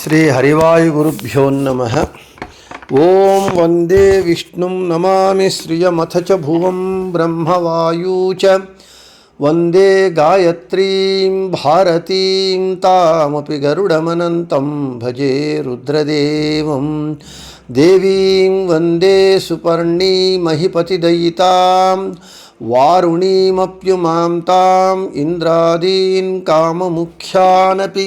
ஸ்ரீ ஹரிவாயுகுருப்போ நம ஓம் வந்தே விஷ்ணும் நமாமி ஸ்ரீயமத ச புவம் பிரம்மவாயூச்ச வந்தே காயத்ரீம் பாரதீம் தாமபி கருடமனந்தம் பஜே ருத்ரதேவம் देवीं वंदे सुपर्णीमहिपतिदयितां वारुणीमप्युमां ताम् इन्द्रादीन् काममुख्यानपि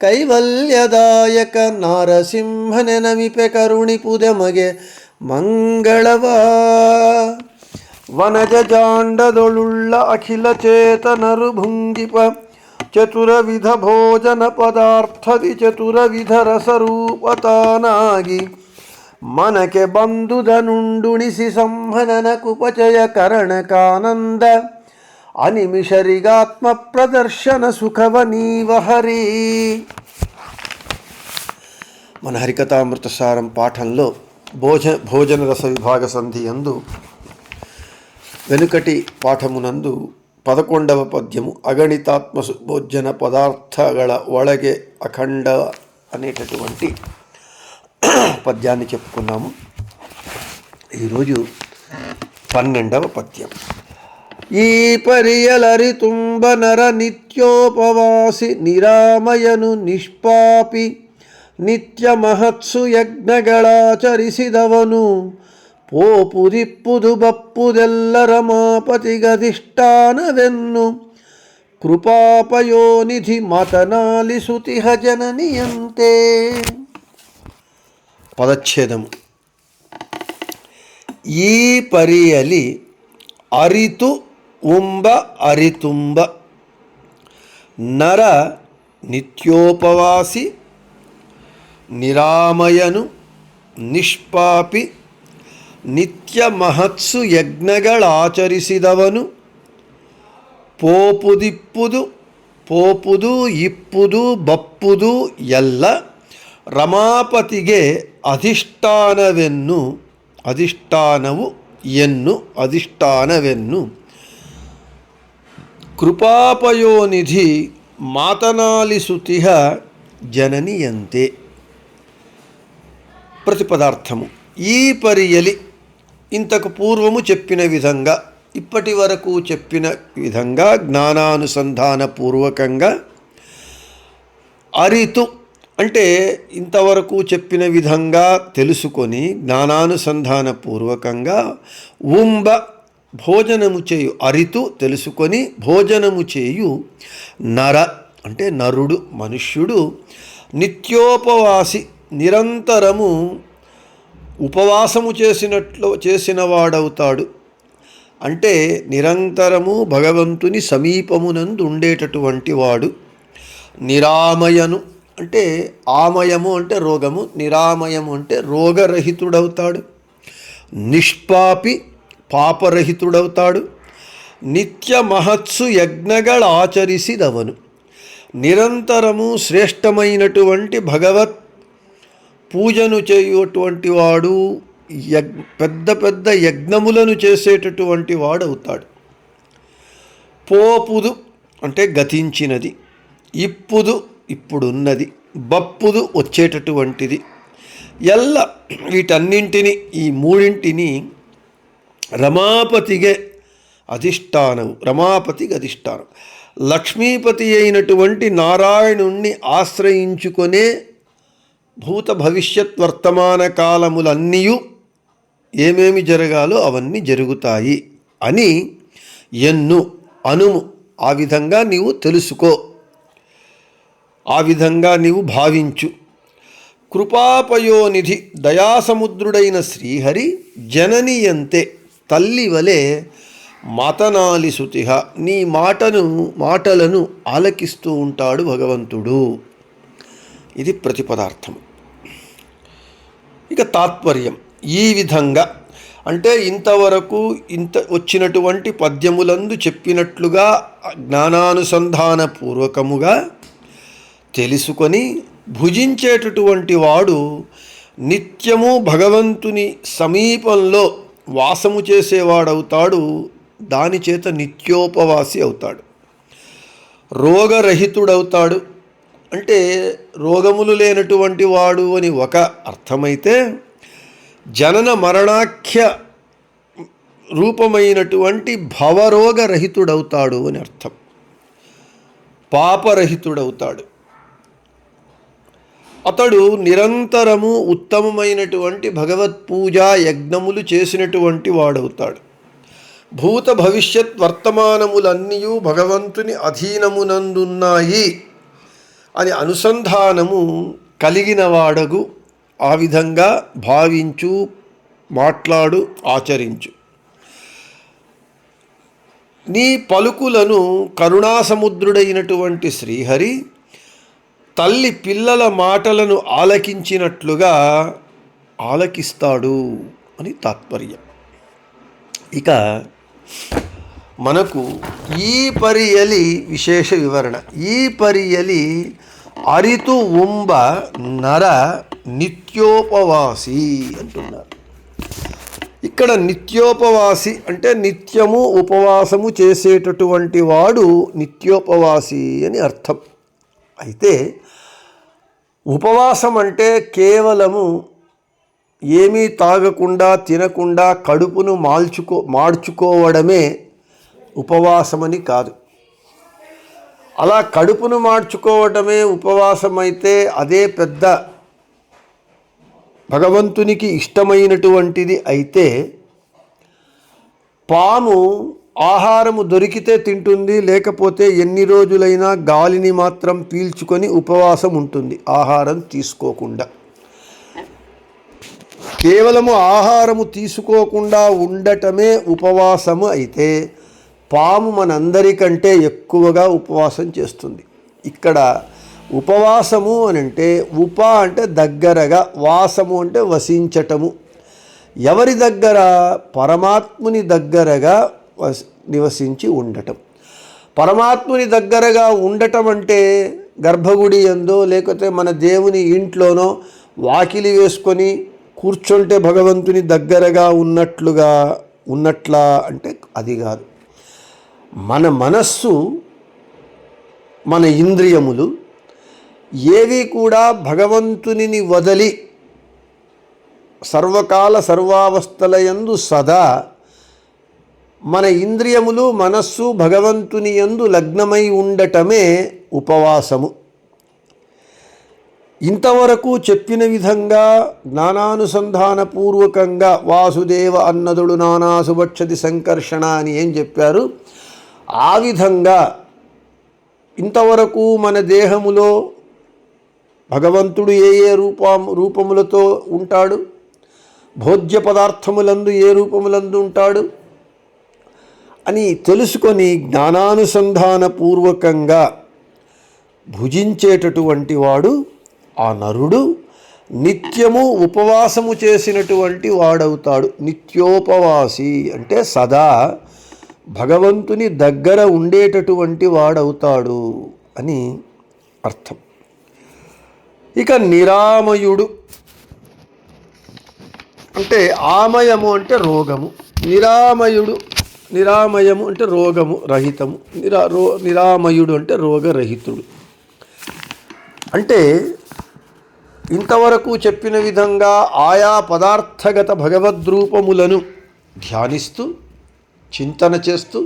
ಕೈವಲ್ಯದಾಯಕ ನಾರಸಿಂಹನೆ ನಮಿಪೆ ಕರುಣಿಪುದೆ ಮಗೆ ಮಂಗಳವ. ವನಜ ಜಾಂಡದೊಳುಳ್ಳ ಅಖಿಲ ಚೇತನರು ಭುಂಗಿಪ ಚತುರವಿಧ ಭೋಜನ ಪದಾರ್ಥದಿ ಚತುರವಿಧ ರಸರೂಪತಾನಾಗಿ. ಮನಕ್ಕೆ ಬಂದುದನುಂಡುಣಿಸಿ ಸಂಹನನ ಕುಪಚಯ ಕರಣಕಾನಂದ. అనిమిషరిగాత్మ ప్రదర్శన సుఖవనీవహరి మన హరికథామృతసారం పాఠంలో భోజ భోజన రస విభాగ సంధి అందు వెనుకటి పాఠమునందు పదకొండవ పద్యము అగణితాత్మ భోజన పదార్థగల ఒళగె అఖండ అనేటటువంటి పద్యాన్ని చెప్పుకున్నాము. ఈరోజు పన్నెండవ పద్యం. ఈ ಪರಿಯಲರಿ ತುಂಬ ನರ ನಿತ್ಯೋಪವಾಸಿ ನಿರಾಮಯನು ನಿಷ್ಪಾಪಿ ನಿತ್ಯ ಮಹತ್ಸು ಯಜ್ಞಗಳಾಚರಿಸಿದವನು. ಪೋಪುದಿಪ್ಪುದು ಬಪ್ಪುದೆಲ್ಲರ ಮಾಪತಿಗಧಿಷ್ಠಾನವೆನ್ನು ಕೃಪಾಪಯೋನಿಧಿ ಮಾತನಾಲಿಸುತಿಹ ಜನನಿಯಂತೆ. ಪದಚ್ಛೇದಮು ಈ ಪರಿಯಲಿ ಅರಿತು ಉಂಬ, ಅರಿತುಂಬ. ನರ, ನಿತ್ಯೋಪವಾಸಿ. ನಿರಾಮಯನು, ನಿಷ್ಪಾಪಿ. ನಿತ್ಯ ಮಹತ್ಸು ಯಜ್ಞಗಳಾಚರಿಸಿದವನು. ಪೋಪುದಿಪ್ಪುದು, ಪೋಪುದು, ಇಪ್ಪುದು, ಬಪ್ಪುದು ಎಲ್ಲ ರಮಾಪತಿಗೆ ಅಧಿಷ್ಠಾನವೆನ್ನು, ಅಧಿಷ್ಠಾನವು ಎನ್ನು, ಅಧಿಷ್ಠಾನವೆನ್ನು కృపాపయోనిధి మాతనాలిసుతిహ జననియంతే. ప్రతిపదార్థము. ఈ పరియలి ఇంతకు పూర్వము చెప్పిన విధంగా ఇప్పటి వరకు చెప్పిన విధంగా జ్ఞానానుసంధాన పూర్వకంగా అరితు అంటే ఇంతవరకు చెప్పిన విధంగా తెలుసుకొని జ్ఞానానుసంధాన పూర్వకంగా ఉంబ భోజనము చేయు అరితు తెలుసుకొని భోజనము చేయు నర అంటే నరుడు మనుష్యుడు నిత్యోపవాసి నిరంతరము ఉపవాసము చేసినట్లు చేసిన వాడవుతాడు అంటే నిరంతరము భగవంతుని సమీపమునందు ఉండేటటువంటి వాడు. నిరామయను అంటే ఆమయము అంటే రోగము నిరామయము అంటే రోగరహితుడవుతాడు. నిష్పాపి పాపరహితుడవుతాడు. నిత్య మహత్సు యజ్ఞಗಳ ఆచరిసిదవను. నిరంతరము శ్రేష్టమైనటువంటి భగవత్ పూజను చేయటువంటి వాడు యగ్ పెద్ద పెద్ద యజ్ఞములను చేసేటటువంటి వాడవుతాడు. పోపుదు అంటే గతించినది ఇప్పుదు ఇప్పుడున్నది బప్పుదు వచ్చేటటువంటిది. ఎల్ల వీటన్నింటినీ ఈ మూడింటిని రమాపతిగే అధిష్టానం రమాపతికి అధిష్టానం. లక్ష్మీపతి అయినటువంటి నారాయణుణ్ణి ఆశ్రయించుకునే భూత భవిష్యత్ వర్తమాన కాలములన్నీ ఏమేమి జరగాలో అవన్నీ జరుగుతాయి అని ఎన్ను అనుము ఆ విధంగా నీవు తెలుసుకో. ఆ విధంగా నీవు భావించు. కృపాపయోనిధి దయాసముద్రుడైన శ్రీహరి జననియంతే తల్లి వలె మాతనాలి శృతిహ నీ మాటను మాటలను ఆలకిస్తూ ఉంటాడు భగవంతుడు. ఇది ప్రతిపదార్థం. ఇక తాత్పర్యం. ఈ విధంగా అంటే ఇంతవరకు ఇంత వచ్చినటువంటి పద్యములందు చెప్పినట్లుగా జ్ఞానానుసంధాన పూర్వకముగా తెలుసుకొని భుజించేటటువంటి వాడు నిత్యము భగవంతుని సమీపంలో వాసము చేసేవాడవుతాడు దాని చేత నిత్యోపవాసి అవుతాడు. రోగరహితుడవుతాడు. అంటే రోగములు లేనటువంటి వాడు అని ఒక అర్థమైతే జనన మరణాఖ్య రూపమైనటువంటి భవరోగరహితుడవుతాడు అని అర్థం. పాపరహితుడవుతాడు. అతడు నిరంతరము ఉత్తమమైనటువంటి భగవత్ పూజా యజ్ఞములు చేసినటువంటి వాడవుతాడు. భూత భవిష్యత్ వర్తమానములన్నీ భగవంతుని అధీనమునందున్నాయి అని అనుసంధానము కలిగిన వాడగు ఆ విధంగా భావించు మాట్లాడు ఆచరించు. నీ పలుకులను కరుణాసముద్రుడైనటువంటి శ్రీహరి తల్లి పిల్లల మాటలను ఆలకించినట్లుగా ఆలకిస్తాడు అని తాత్పర్యం. ఇక మనకు ఈ పరియలి విశేష వివరణ. ఈ పరియలి అరితు ఉంబ నర నిత్యోపవాసి అంటున్నారు. ఇక్కడ నిత్యోపవాసి అంటే నిత్యము ఉపవాసము చేసేటటువంటి వాడు నిత్యోపవాసి అని అర్థం. అయితే ఉపవాసం అంటే కేవలము ఏమీ తాగకుండా తినకుండా కడుపును మాల్చుకో మార్చుకోవడమే ఉపవాసమని కాదు. అలా కడుపును మార్చుకోవటమే ఉపవాసం అయితే అదే పెద్ద భగవంతునికి ఇష్టమైనటువంటిది అయితే పాము ఆహారము దొరికితే తింటుంది లేకపోతే ఎన్ని రోజులైనా గాలిని మాత్రం పీల్చుకొని ఉపవాసం ఉంటుంది. ఆహారం తీసుకోకుండా. కేవలము ఆహారము తీసుకోకుండా ఉండటమే ఉపవాసము అయితే పాము మనందరికంటే ఎక్కువగా ఉపవాసం చేస్తుంది. ఇక్కడ ఉపవాసము అని అంటే ఉప అంటే దగ్గరగా వాసము అంటే వసించటము. ఎవరి దగ్గర? పరమాత్ముని దగ్గరగా నివసించి ఉండటం. పరమాత్ముని దగ్గరగా ఉండటం అంటే గర్భగుడి ఎందో లేకపోతే మన దేవుని ఇంట్లోనో వాకిలి వేసుకొని కూర్చుంటే భగవంతుని దగ్గరగా ఉన్నట్లుగా ఉన్నట్లా అంటే అది కాదు. మన మనస్సు మన ఇంద్రియములు ఏవి కూడా భగవంతునిని వదలి సర్వకాల సర్వావస్థలయందు సదా మన ఇంద్రియములు మనస్సు భగవంతుని యందు లగ్నమై ఉండటమే ఉపవాసము. ఇంతవరకు చెప్పిన విధంగా జ్ఞానానుసంధానపూర్వకంగా వాసుదేవ అన్నదుడు నానా సుభక్షతి సంకర్షణ అని ఏం చెప్పారు? ఆ విధంగా ఇంతవరకు మన దేహములో భగవంతుడు ఏ ఏ రూపం రూపములతో ఉంటాడు? భోజ్య పదార్థములందు ఏ రూపములందు ఉంటాడు? అని తెలుసుకొని జ్ఞానానుసంధానపూర్వకంగా భుజించేటటువంటి వాడు ఆ నరుడు నిత్యము ఉపవాసము చేసినటువంటి వాడవుతాడు. నిత్యోపవాసి అంటే సదా భగవంతుని దగ్గర ఉండేటటువంటి వాడవుతాడు అని అర్థం. ఇక నిరామయుడు అంటే ఆమయము అంటే రోగము. నిరామయుడు నిరామయము అంటే రోగము రహితము. నిరా రో నిరామయుడు అంటే రోగరహితుడు. అంటే ఇంతవరకు చెప్పిన విధంగా ఆయా పదార్థగత భగవద్రూపములను ధ్యానిస్తూ చింతన చేస్తూ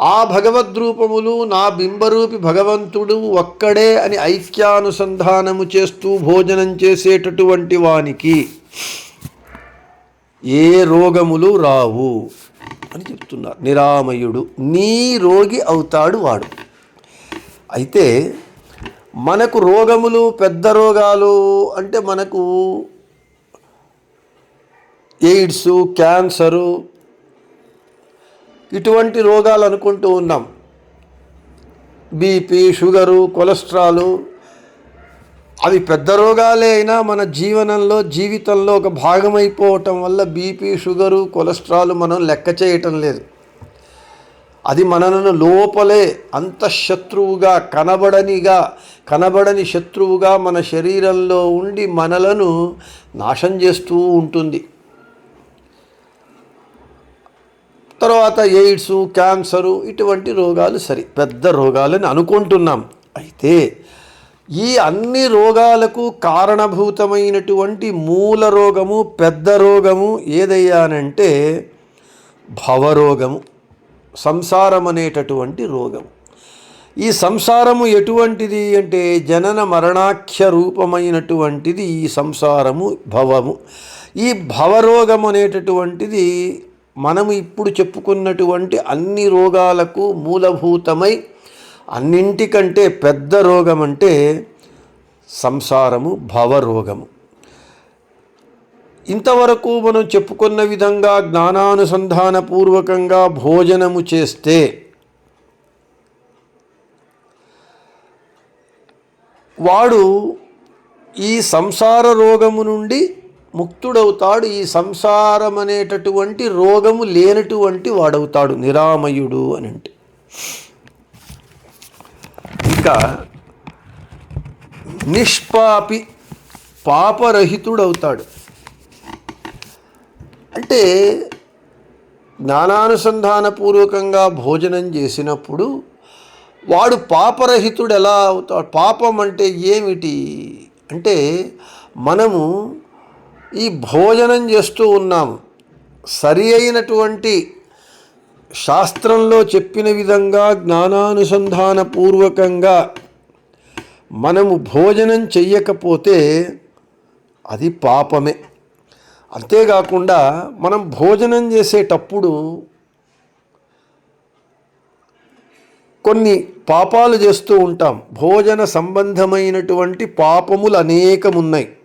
ఆ భగవద్రూపములు నా బింబరూపి భగవంతుడు ఒక్కడే అని ఐక్యానుసంధానము చేస్తూ భోజనం చేసేటటువంటి వానికి ఏ రోగములు రావు. అని చెప్తున్నారు. నిరామయుడు నీ రోగి అవుతాడు వాడు. అయితే మనకు రోగములు పెద్ద రోగాలు అంటే మనకు ఎయిడ్స్ క్యాన్సరు ఇటువంటి రోగాలు అనుకుంటూ ఉన్నాం. బీపీ షుగరు కొలెస్ట్రాలు అవి పెద్ద రోగాలే అయినా మన జీవనంలో జీవితంలో ఒక భాగమైపోవటం వల్ల బీపీ షుగరు కొలెస్ట్రాల్ మనం లెక్క చేయటం లేదు. అది మనలను లోపలే అంత శత్రువుగా కనబడనిగా కనబడని శత్రువుగా మన శరీరంలో ఉండి మనలను నాశం చేస్తూ ఉంటుంది. తర్వాత ఎయిడ్స్ క్యాన్సరు ఇటువంటి రోగాలు సరి పెద్ద రోగాలని అనుకుంటున్నాం. అయితే ఈ అన్ని రోగాలకు కారణభూతమైనటువంటి మూల రోగము పెద్ద రోగము ఏదయ్యానంటే భవరోగము సంసారం అనేటటువంటి రోగం ఈ సంసారము ఎటువంటిది అంటే జనన మరణాఖ్య రూపమైనటువంటిది ఈ సంసారము భవము. ఈ భవరోగం అనేటటువంటిది మనము ఇప్పుడు చెప్పుకున్నటువంటి అన్ని రోగాలకు మూలభూతమై అన్నింటికంటే పెద్ద రోగం అంటే సంసారము భవరోగము. ఇంతవరకు మనం చెప్పుకున్న విధంగా జ్ఞానానుసంధానపూర్వకంగా భోజనము చేస్తే వాడు ఈ సంసార రోగము నుండి ముక్తుడవుతాడు. ఈ సంసారం అనేటటువంటి రోగము లేనటువంటి వాడవుతాడు. నిరామయుడు అని అంటే ఇంకా నిష్పాపి పాపరహితుడవుతాడు. అంటే జ్ఞానానుసంధానపూర్వకంగా భోజనం చేసినప్పుడు వాడు పాపరహితుడు ఎలా అవుతాడు? పాపం అంటే ఏమిటి? అంటే మనము ఈ భోజనం చేస్తూ ఉన్నాము సరి అయినటువంటి శాస్త్రంలో చెప్పిన విధంగా జ్ఞానానుసంధానపూర్వకంగా మనము భోజనం చెయ్యకపోతే అది పాపమే. అంతేకాకుండా మనం భోజనం చేసేటప్పుడు కొన్ని పాపాలు చేస్తూ ఉంటాం. భోజన సంబంధమైనటువంటి పాపములు అనేకమున్నాయి.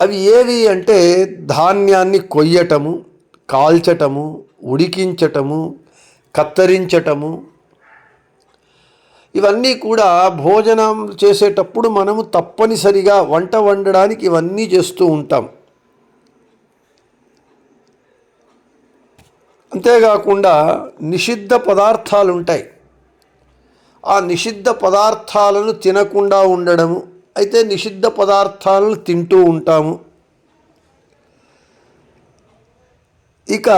అవి ఏవి అంటే ధాన్యాన్ని కొయ్యటము కాల్చటము ఉడికించటము కత్తరించటము. ఇవన్నీ కూడా భోజనం చేసేటప్పుడు మనము తప్పనిసరిగా వంట వండడానికి ఇవన్నీ చేస్తూ ఉంటాం. అంతేకాకుండా నిషిద్ధ పదార్థాలు ఉంటాయి ఆ నిషిద్ధ పదార్థాలను తినకుండా ఉండడము అయితే నిషిద్ధ పదార్థాలను తింటూ ఉంటాము. ఇక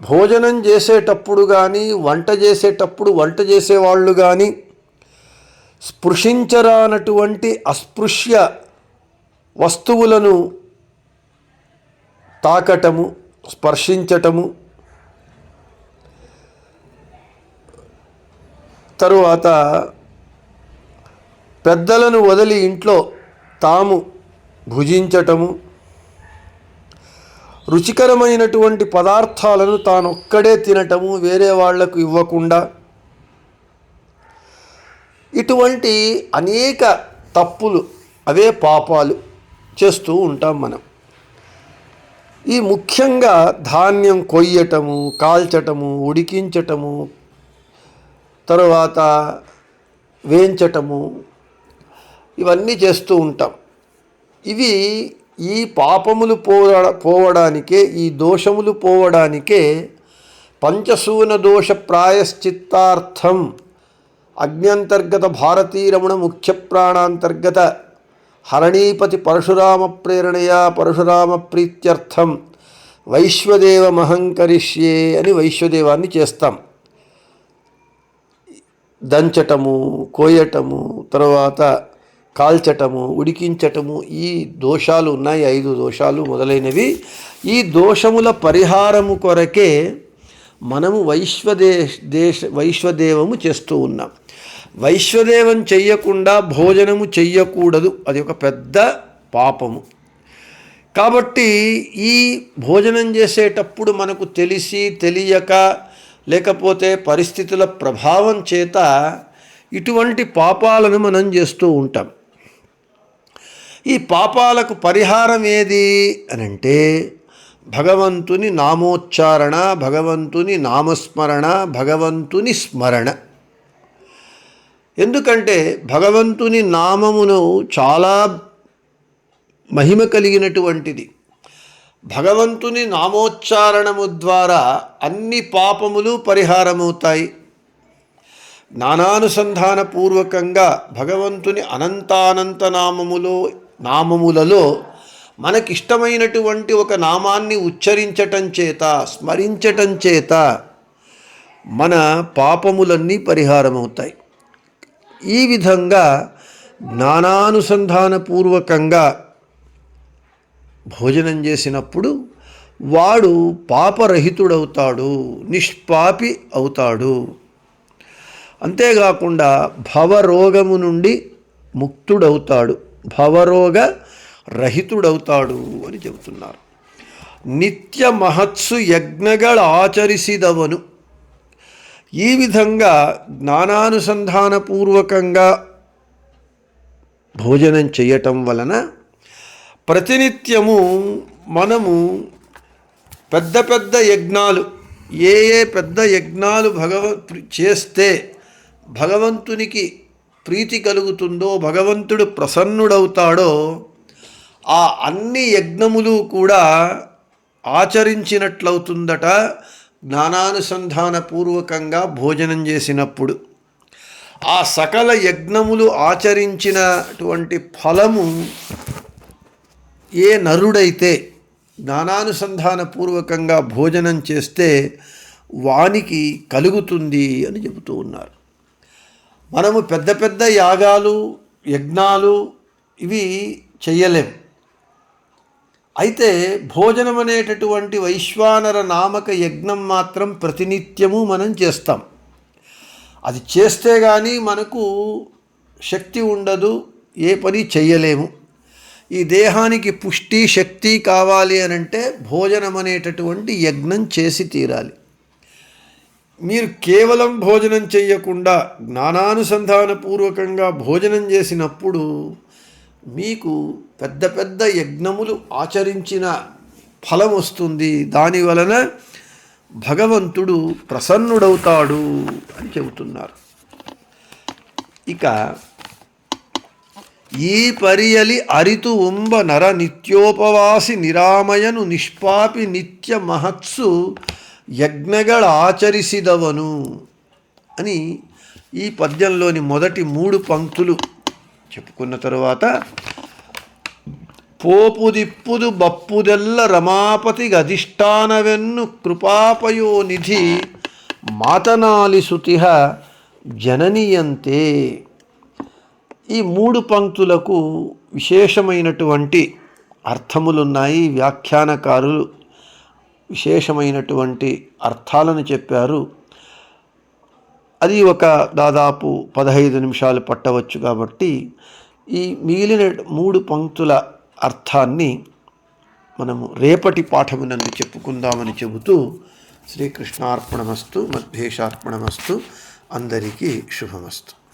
భోజనం చేసేటప్పుడు కానీ వంట చేసేటప్పుడు వంట చేసేవాళ్ళు కానీ స్పృశించరానటువంటి అస్పృశ్య వస్తువులను తాకటము స్పర్శించటము తరువాత పెద్దలను వదిలి ఇంట్లో తాము భుజించటము రుచికరమైనటువంటి పదార్థాలను తానొక్కడే తినటము వేరే వాళ్ళకు ఇవ్వకుండా ఇటువంటి అనేక తప్పులు అవే పాపాలు చేస్తూ ఉంటాం మనం. ఈ ముఖ్యంగా ధాన్యం కొయ్యటము కాల్చటము ఉడికించటము తర్వాత వేయించటము ఇవన్నీ చేస్తూ ఉంటాం. ఇవి ఈ పాపములు పోవడ పోవడానికే ఈ దోషములు పోవడానికే పంచసూన దోష ప్రాయశ్చిత్తార్థం. అగ్న్యంతర్గత భారతీరమణ ముఖ్య ప్రాణాంతర్గత హరణీపతి పరశురామ ప్రేరణయా పరశురామ ప్రీత్యర్థం. వైశ్వదేవ మహంకరిష్యే అని వైశ్వదేవాన్ని చేస్తాం. దంచటము కోయటము తర్వాత కాల్చటము ఉడికించటము ఈ దోషాలు ఉన్నాయి ఐదు దోషాలు మొదలైనవి. ఈ దోషముల పరిహారము కొరకే మనము వైశ్వదే దేశ వైశ్వదేవము చేస్తూ ఉన్నాం. వైశ్వదేవం చెయ్యకుండా భోజనము చెయ్యకూడదు. అది ఒక పెద్ద పాపము. కాబట్టి ఈ భోజనం చేసేటప్పుడు మనకు తెలిసి తెలియక లేకపోతే పరిస్థితుల ప్రభావం చేత ఇటువంటి పాపాలను మనం చేస్తూ ఉంటాం. ఈ పాపాలకు పరిహారం ఏది అని అంటే భగవంతుని నామోచ్చారణ భగవంతుని నామస్మరణ భగవంతుని స్మరణ. ఎందుకంటే భగవంతుని నామమును చాలా మహిమ కలిగినటువంటిది. భగవంతుని నామోచ్చారణము ద్వారా అన్ని పాపములు పరిహారమవుతాయి. జ్ఞానానుసంధానపూర్వకంగా భగవంతుని అనంతానంత నామములో నామములలో మనకిష్టమైనటువంటి ఒక నామాన్ని ఉచ్చరించటం చేత స్మరించటం చేత మన పాపములన్నీ పరిహారమవుతాయి. ఈ విధంగా జ్ఞానానుసంధానపూర్వకంగా భోజనం చేసినప్పుడు వాడు పాపరహితుడవుతాడు నిష్పాపి అవుతాడు. అంతేకాకుండా భవరోగము నుండి ముక్తుడవుతాడు. భవరోగ రహితుడవుతాడు అని చెబుతున్నారు. నిత్య మహత్సు యజ్ఞಗಳ ఆచరిసిదవను. ఈ విధంగా జ్ఞానానుసంధానపూర్వకంగా భోజనం చేయటం వలన ప్రతినిత్యము మనము పెద్ద పెద్ద యజ్ఞాలు ఏ ఏ పెద్ద యజ్ఞాలు భగవ చేస్తే భగవంతునికి ప్రీతి కలుగుతుందో భగవంతుడు ప్రసన్నుడవుతాడో ఆ అన్ని యజ్ఞములు కూడా ఆచరించినట్లవుతుందట జ్ఞానానుసంధానపూర్వకంగా భోజనం చేసినప్పుడు. ఆ సకల యజ్ఞములు ఆచరించినటువంటి ఫలము ఏ నరుడైతే జ్ఞానానుసంధానపూర్వకంగా భోజనం చేస్తే వానికి కలుగుతుంది అని చెబుతూ ఉన్నారు. మనము పెద్ద పెద్ద యాగాలు యజ్ఞాలు ఇవి చెయ్యలేం. అయితే భోజనం అనేటటువంటి వైశ్వానర నామక యజ్ఞం మాత్రం ప్రతినిత్యము మనం చేస్తాం. అది చేస్తే కానీ మనకు శక్తి ఉండదు ఏ పని చెయ్యలేము. ఈ దేహానికి పుష్టి శక్తి కావాలి అని అంటే భోజనం అనేటటువంటి యజ్ఞం చేసి తీరాలి. మీరు కేవలం భోజనం చేయకుండా జ్ఞానానుసంధానపూర్వకంగా భోజనం చేసినప్పుడు మీకు పెద్ద పెద్ద యజ్ఞములు ఆచరించిన ఫలం వస్తుంది. దాని వలన భగవంతుడు ప్రసన్నుడవుతాడు అని చెబుతున్నారు. ఇక ఈ పరియలి అరితు ఉంబ నర నిత్యోపవాసి నిరామయను నిష్పాపి నిత్య మహత్సు యజ్ఞగళాచరిసిదవను అని ఈ పద్యంలోని మొదటి మూడు పంక్తులు చెప్పుకున్న తరువాత పోపుదిప్పుదు బప్పుదెల్ల రమాపతి అధిష్టానవెన్ను కృపాపయోనిధి మాతనాలి సుతిహ జననీయంతే. ఈ మూడు పంక్తులకు విశేషమైనటువంటి అర్థములున్నాయి వ్యాఖ్యానకారులు విశేషమైనటువంటి అర్థాలను చెప్పారు. అది ఒక దాదాపు పదహైదు నిమిషాలు పట్టవచ్చు కాబట్టి ఈ మిగిలిన మూడు పంక్తుల అర్థాన్ని మనము రేపటి పాఠమునందు చెప్పుకుందామని చెబుతూ శ్రీకృష్ణార్పణమస్తు మధ్యేషార్పణమస్తు అందరికీ శుభమస్తు.